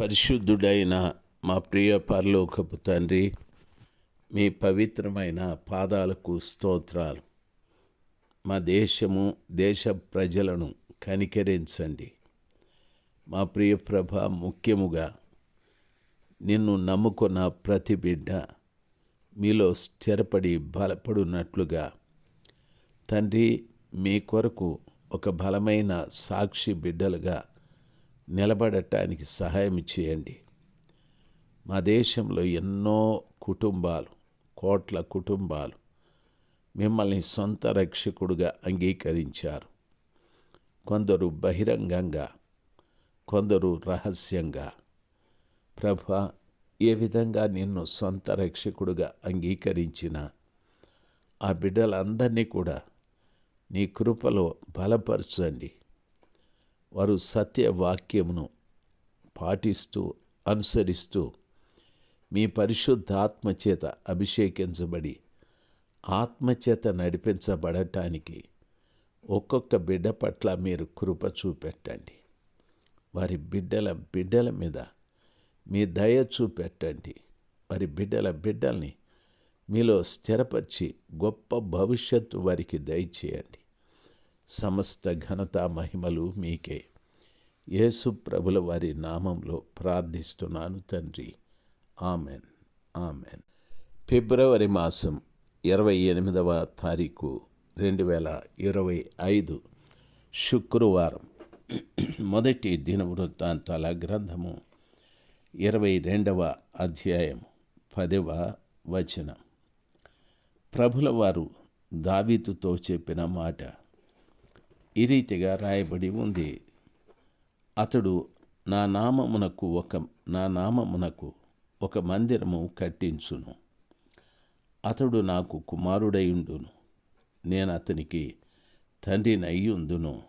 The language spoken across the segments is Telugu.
పరిశుద్ధుడైన మా ప్రియ పరలోకపు తండ్రి మీ పవిత్రమైన పాదాలకు స్తోత్రాలు. మా దేశము దేశ ప్రజలను కనికరించండి. మా ప్రియ ప్రభ ముఖ్యముగా నిన్ను నమ్ముకున్న ప్రతి బిడ్డ మీలో స్థిరపడి బలపడున్నట్లుగా తండ్రి మీ కొరకు ఒక బలమైన సాక్షి బిడ్డలుగా నిలబడటానికి సహాయం చేయండి. మా దేశంలో ఎన్నో కుటుంబాలు కోట్ల కుటుంబాలు మిమ్మల్ని సొంత రక్షకుడుగా అంగీకరించారు. కొందరు బహిరంగంగా కొందరు రహస్యంగా. ప్రభ ఏ విధంగా నిన్ను సొంత రక్షకుడుగా అంగీకరించిన ఆ బిడ్డలందరినీ కూడా నీ కృపలో బలపరచండి. వారు సత్యవాక్యమును పాటిస్తూ అనుసరిస్తూ మీ పరిశుద్ధాత్మచేత అభిషేకించబడి ఆత్మచేత నడిపించబడటానికి ఒక్కొక్క బిడ్డ పట్ల మీరు కృప చూపెట్టండి. వారి బిడ్డల బిడ్డల మీద మీ దయ చూపెట్టండి. వారి బిడ్డల బిడ్డల్ని మీలో స్థిరపరిచి గొప్ప భవిష్యత్తు వారికి దయచేయండి. సమస్త ఘనత మహిమలు మీకే. యేసు ప్రభుల వారి నామంలో ప్రార్థిస్తున్నాను తండ్రి. ఆమెన్. ఆమెన్. ఫిబ్రవరి మాసం ఇరవై ఎనిమిదవ తారీఖు రెండు వేల ఇరవై ఐదు శుక్రవారం. మొదటి దినవృత్తాంతాల గ్రంథము ఇరవై రెండవ అధ్యాయం పదవ వచనం. ప్రభుల వారు దావీతుతో చెప్పిన మాట ఈ రీతిగా రాయబడి ఉంది. అతడు నా నామమునకు ఒక నా నామమునకు ఒక మందిరము కట్టించును. అతడు నాకు కుమారుడైయుండును. నేను అతనికి తండ్రినయ్యుందును.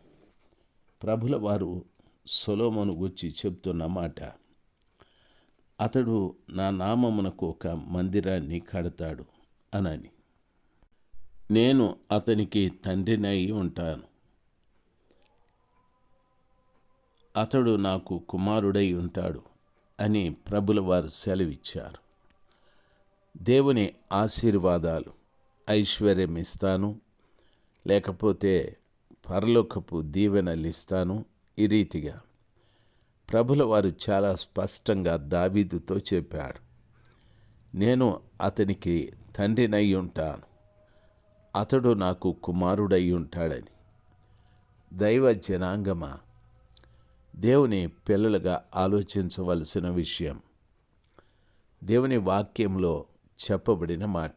ప్రభుల వారు సొలోమను గుచ్చి చెప్తున్న మాట. అతడు నా నామమునకు ఒక మందిరాన్ని కడతాడు అనని. నేను అతనికి తండ్రినై ఉంటాను అతడు నాకు కుమారుడై ఉంటాడు అని ప్రభుల వారు సెలవిచ్చారు. దేవుని ఆశీర్వాదాలు ఐశ్వర్యం ఇస్తాను లేకపోతే పరలోకపు దీవెనలు ఇస్తాను ఈ రీతిగా. ప్రభుల వారు చాలా స్పష్టంగా దావీదుతో చెప్పాడు నేను అతనికి తండ్రినై ఉంటాను. అతడు నాకు కుమారుడై ఉంటాడని. దైవ జనాంగమా? దేవుని పిల్లలుగా ఆలోచించవలసిన విషయం. దేవుని వాక్యంలో చెప్పబడిన మాట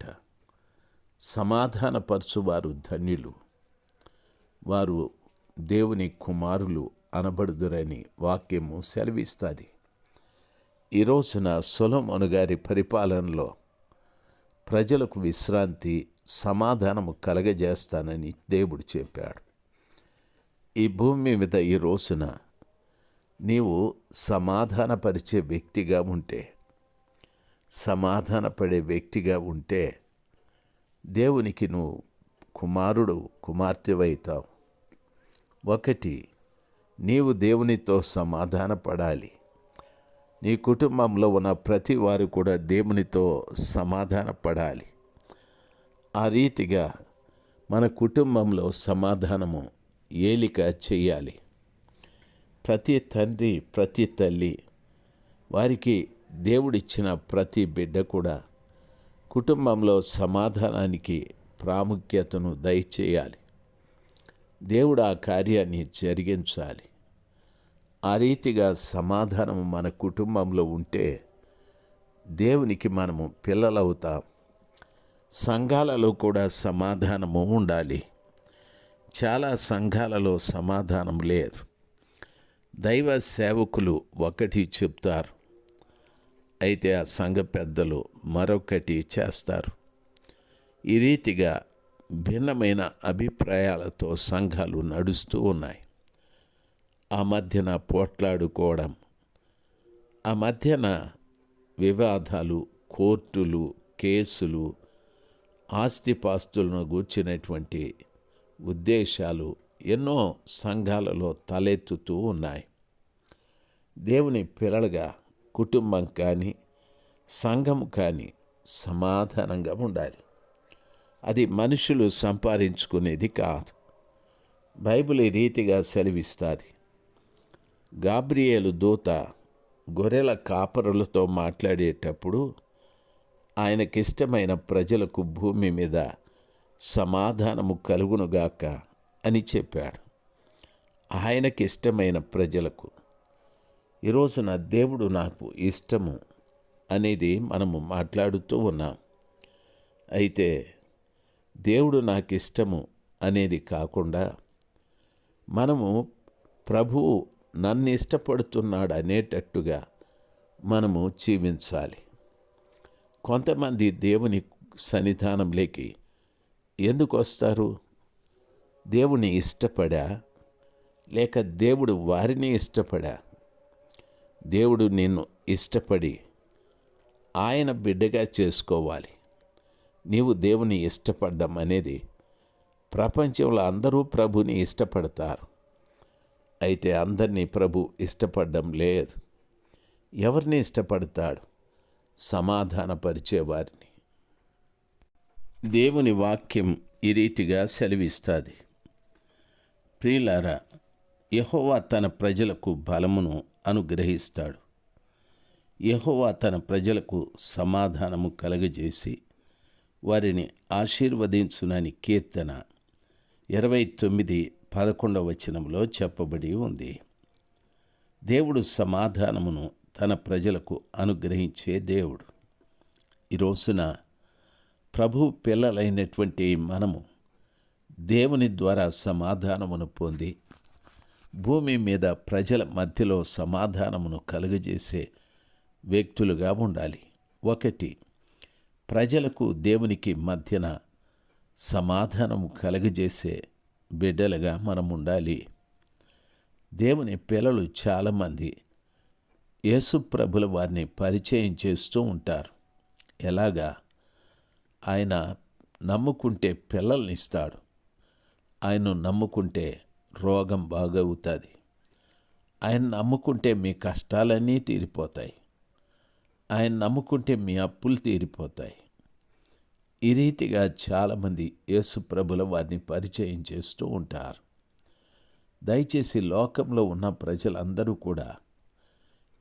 సమాధానపరచువారు ధన్యులు. వారు దేవుని కుమారులు అనబడుదురని వాక్యము సెలవిస్తుంది. ఈ రోజున సొలమోను గారి పరిపాలనలో ప్రజలకు విశ్రాంతి సమాధానము కలగజేస్తానని దేవుడు చెప్పాడు. ఈ భూమి మీద ఈ రోజున నీవు సమాధానపరిచే వ్యక్తిగా ఉంటే సమాధానపడే వ్యక్తిగా ఉంటే దేవునికి నువ్వు కుమారుడు కుమార్తెవైతావు. ఒకటి నీవు దేవునితో సమాధానపడాలి. నీ కుటుంబంలో ఉన్న ప్రతి వారు కూడా దేవునితో సమాధానపడాలి. ఆ రీతిగా మన కుటుంబంలో సమాధానము ఏలిక చేయాలి. ప్రతి తండ్రి ప్రతి తల్లి వారికి దేవుడిచ్చిన ప్రతి బిడ్డ కూడా కుటుంబంలో సమాధానానికి ప్రాముఖ్యతను దయచేయాలి. దేవుడు ఆ కార్యాన్ని జరిగించాలి. ఆ రీతిగా సమాధానం మన కుటుంబంలో ఉంటే దేవునికి మనము పిల్లలవుతాం. సంఘాలలో కూడా సమాధానము ఉండాలి. చాలా సంఘాలలో సమాధానం లేదు. దైవ సేవకులు ఒకటి చెప్తారు. అయితే ఆ సంఘ పెద్దలు మరొకటి చేస్తారు. ఈ రీతిగా భిన్నమైన అభిప్రాయాలతో సంఘాలు నడుస్తూ ఉన్నాయి. ఆ మధ్యన పోట్లాడుకోవడం ఆ మధ్యన వివాదాలు కోర్టులు కేసులు ఆస్తిపాస్తులను గూర్చినటువంటి ఉద్దేశాలు ఎన్నో సంఘాలలో తలెత్తుతూ ఉన్నాయి. దేవుని పిల్లలుగా కుటుంబం కానీ సంఘం కానీ సమాధానంగా ఉండాలి. అది మనుషులు సంపాదించుకునేది కాదు. బైబిల్ ఈ రీతిగా సెలవిస్తుంది. గాబ్రియేలు దూత గొర్రెల కాపరులతో మాట్లాడేటప్పుడు ఆయనకిష్టమైన ప్రజలకు భూమి మీద సమాధానము కలుగునుగాక అని చెప్పాడు. ఆయనకి ఇష్టమైన ప్రజలకు ఈరోజున దేవుడు నాకు ఇష్టము అనేది మనము మాట్లాడుతూ ఉన్నాం. అయితే దేవుడు నాకు ఇష్టము అనేది కాకుండా మనము ప్రభువు నన్ను ఇష్టపడుతున్నాడు అనేటట్టుగా మనము జీవించాలి. కొంతమంది దేవుని సన్నిధానంలోకి ఎందుకు వస్తారు? దేవుని ఇష్టపడా లేక దేవుడు వారిని ఇష్టపడా దేవుడు నిన్ను ఇష్టపడి ఆయన బిడ్డగా చేసుకోవాలి. నీవు దేవుని ఇష్టపడ్డం అనేది ప్రపంచంలో అందరూ ప్రభుని ఇష్టపడతారు. అయితే అందరినీ ప్రభు ఇష్టపడడం లేదు. ఎవరిని ఇష్టపడతాడు? సమాధానపరిచేవారిని దేవుని వాక్యం ఈ రీతిగా సెలవిస్తుంది. ప్రియులారా యహోవా తన ప్రజలకు బలమును అనుగ్రహిస్తాడు. యహోవా తన ప్రజలకు సమాధానము కలగజేసి వారిని ఆశీర్వదించునని కీర్తన ఇరవై తొమ్మిది పదకొండవ వచనంలో చెప్పబడి ఉంది. దేవుడు సమాధానమును తన ప్రజలకు అనుగ్రహించే దేవుడు. ఈ రోజున ప్రభు పిల్లలైనటువంటి మనము దేవుని ద్వారా సమాధానమును పొంది భూమి మీద ప్రజల మధ్యలో సమాధానమును కలుగజేసే వ్యక్తులుగా ఉండాలి. ఒకటి ప్రజలకు దేవునికి మధ్యన సమాధానము కలుగజేసే బిడ్డలుగా మనం ఉండాలి. దేవుని పిల్లలు చాలామంది యేసుప్రభుల వారిని పరిచయం చేస్తూ ఉంటారు. ఎలాగా? ఆయన నమ్ముకుంటే పిల్లల్ని ఇస్తాడు. ఆయన్ను నమ్ముకుంటే రోగం బాగవుతుంది. ఆయన నమ్ముకుంటే మీ కష్టాలన్నీ తీరిపోతాయి. ఆయన నమ్ముకుంటే మీ అప్పులు తీరిపోతాయి. ఈ రీతిగా చాలామంది యేసు ప్రభుల వారిని పరిచయం చేస్తూ ఉంటారు. దయచేసి లోకంలో ఉన్న ప్రజలందరూ కూడా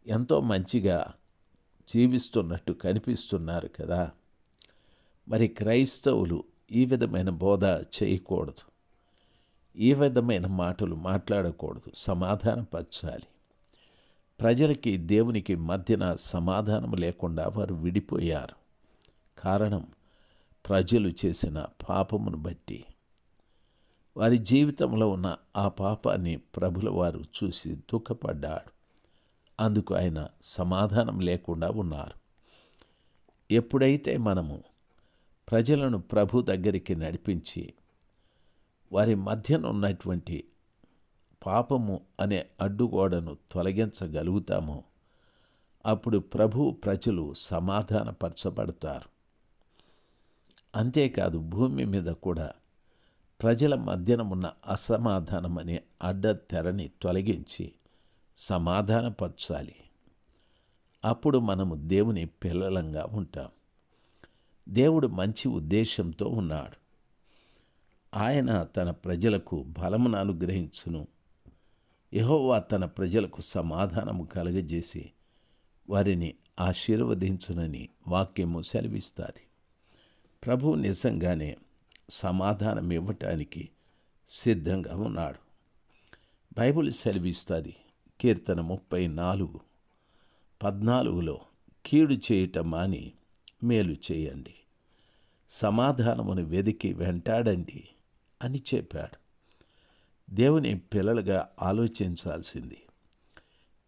ఎంతో మంచిగా జీవిస్తున్నట్టు కనిపిస్తున్నారు కదా. మరి క్రైస్తవులు ఈ విధమైన బోధ చేయకూడదు. ఈ విధమైన మాటలు మాట్లాడకూడదు. సమాధానపరచాలి ప్రజలకి దేవునికి మధ్యన సమాధానం లేకుండా వారు విడిపోయారు. కారణం ప్రజలు చేసిన పాపమును బట్టి. వారి జీవితంలో ఉన్న ఆ పాపాన్ని ప్రభుల వారు చూసి దుఃఖపడ్డాడు అందుకు ఆయన సమాధానం లేకుండా ఉన్నారు. ఎప్పుడైతే మనము ప్రజలను ప్రభు దగ్గరికి నడిపించి వారి మధ్యన ఉన్నటువంటి పాపము అనే అడ్డుగోడను తొలగించగలుగుతామో. అప్పుడు ప్రభు ప్రజలు సమాధానపరచబడతారు. అంతేకాదు భూమి మీద కూడా ప్రజల మధ్యన ఉన్న అసమాధానం అనే అడ్డ తెరని తొలగించి సమాధానపరచాలి. అప్పుడు మనము దేవుని పిల్లలంగా ఉంటాం. దేవుడు మంచి ఉద్దేశంతో ఉన్నాడు. ఆయన తన ప్రజలకు బలమును అనుగ్రహించును. యహోవా తన ప్రజలకు సమాధానము కలగజేసి వారిని ఆశీర్వదించునని వాక్యము సెలవిస్తుంది. ప్రభు నిజంగానే సమాధానం ఇవ్వటానికి సిద్ధంగా ఉన్నాడు. బైబిల్ సెలవిస్తుంది కీర్తన ముప్పై నాలుగు పద్నాలుగులో కీడు చేయటం మాని మేలు చేయండి. సమాధానమును వెదికి వెంటాడండి. అని చెప్పాడు. దేవుని పిల్లలుగా ఆలోచించాల్సింది.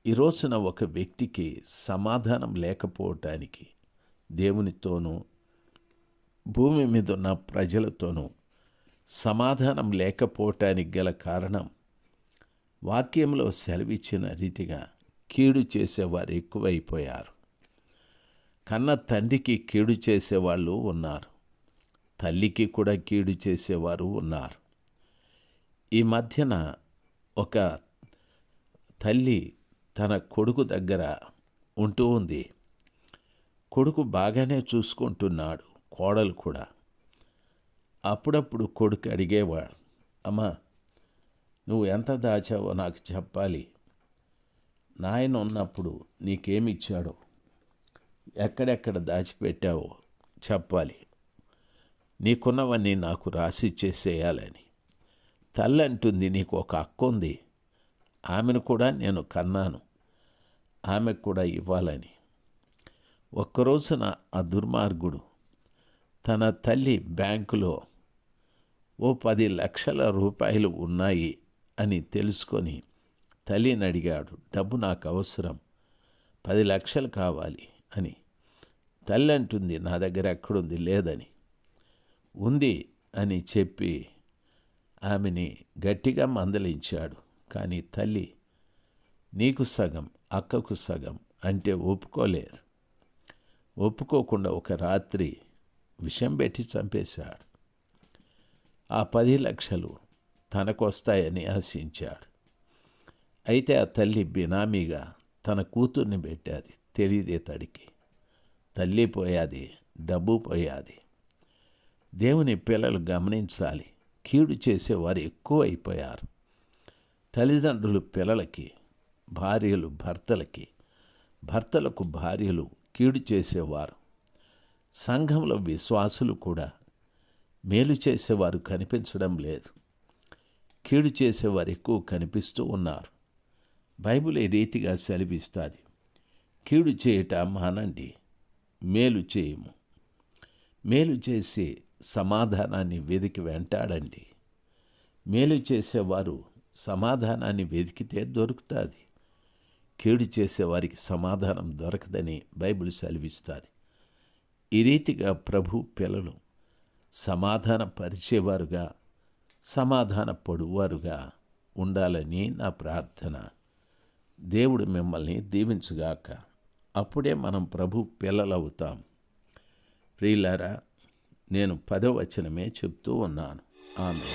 ఈ రోజున ఒక వ్యక్తికి సమాధానం లేకపోవటానికి దేవునితోనూ భూమి మీద ఉన్న ప్రజలతోనూ సమాధానం లేకపోవటానికి గల కారణం వాక్యంలో సెలవిచ్చిన రీతిగా కీడు చేసేవారు ఎక్కువైపోయారు. కన్న తండ్రికి కీడు చేసేవాళ్ళు ఉన్నారు. తల్లికి కూడా కీడు చేసేవారు ఉన్నారు. ఈ మధ్యన ఒక తల్లి తన కొడుకు దగ్గర ఉంటూ ఉంది. కొడుకు బాగానే చూసుకుంటున్నాడు కోడలు కూడా. అప్పుడప్పుడు కొడుకు అడిగేవాడు అమ్మా నువ్వు ఎంత దాచావో నాకు చెప్పాలి. నాయన ఉన్నప్పుడు నీకేమిచ్చాడో ఎక్కడెక్కడ దాచిపెట్టావో చెప్పాలి. నీకున్నవన్నీ నాకు రాసి చేసేయాలని. తల్లి అంటుంది నీకు ఒక అక్క ఉంది ఆమెను కూడా నేను కన్నాను. ఆమెకు కూడా ఇవ్వాలని. ఒక్కరోజున ఆ దుర్మార్గుడు తన తల్లి బ్యాంకులో ఓ పది లక్షల రూపాయలు ఉన్నాయి అని తెలుసుకొని తల్లిని అడిగాడు డబ్బు నాకు అవసరం. పది లక్షలు కావాలి అని. తల్లి అంటుంది నా దగ్గర ఎక్కడుంది? లేదని. ఉంది అని చెప్పి ఆమెని గట్టిగా మందలించాడు. కానీ తల్లి నీకు సగం అక్కకు సగం అంటే ఒప్పుకోలేదు. ఒప్పుకోకుండా ఒక రాత్రి విషం పెట్టి చంపేశాడు. ఆ పది లక్షలు తనకొస్తాయని ఆశించాడు. అయితే ఆ తల్లి బినామీగా తన కూతుర్ని పెట్టాది. తెలియదే తడికి. తల్లి పోయాది డబ్బు పోయాది. దేవుని పిల్లలు గమనించాలి. కీడు చేసేవారు ఎక్కువ అయిపోయారు. తల్లిదండ్రులు పిల్లలకి భార్యలు భర్తలకి భర్తలకు భార్యలు కీడు చేసేవారు. సంఘంలో విశ్వాసులు కూడా మేలు చేసేవారు కనిపించడం లేదు. కీడు చేసేవారు ఎక్కువ కనిపిస్తూ ఉన్నారు. బైబిల్ ఈ రీతిగా సెలవిస్తుంది? కీడు చేయట మానండి మేలు చేయము. మేలు చేసి సమాధానాన్ని వెతికి వెంటాడండి. మేలు చేసేవారు సమాధానాన్ని వెతికితే దొరుకుతుంది. కీడు చేసేవారికి సమాధానం దొరకదని బైబిల్ సెలవిస్తుంది. ఈ రీతిగా ప్రభు పిల్లలు సమాధాన పరిచేవారుగా సమాధాన పడువారుగా ఉండాలని నా ప్రార్థన. దేవుడు మిమ్మల్ని దీవించుగాక. అప్పుడే మనం ప్రభు పిల్లలవుతాం. ప్రియులారా నేను పదవచనమే చెప్తూ ఉన్నాను. ఆమె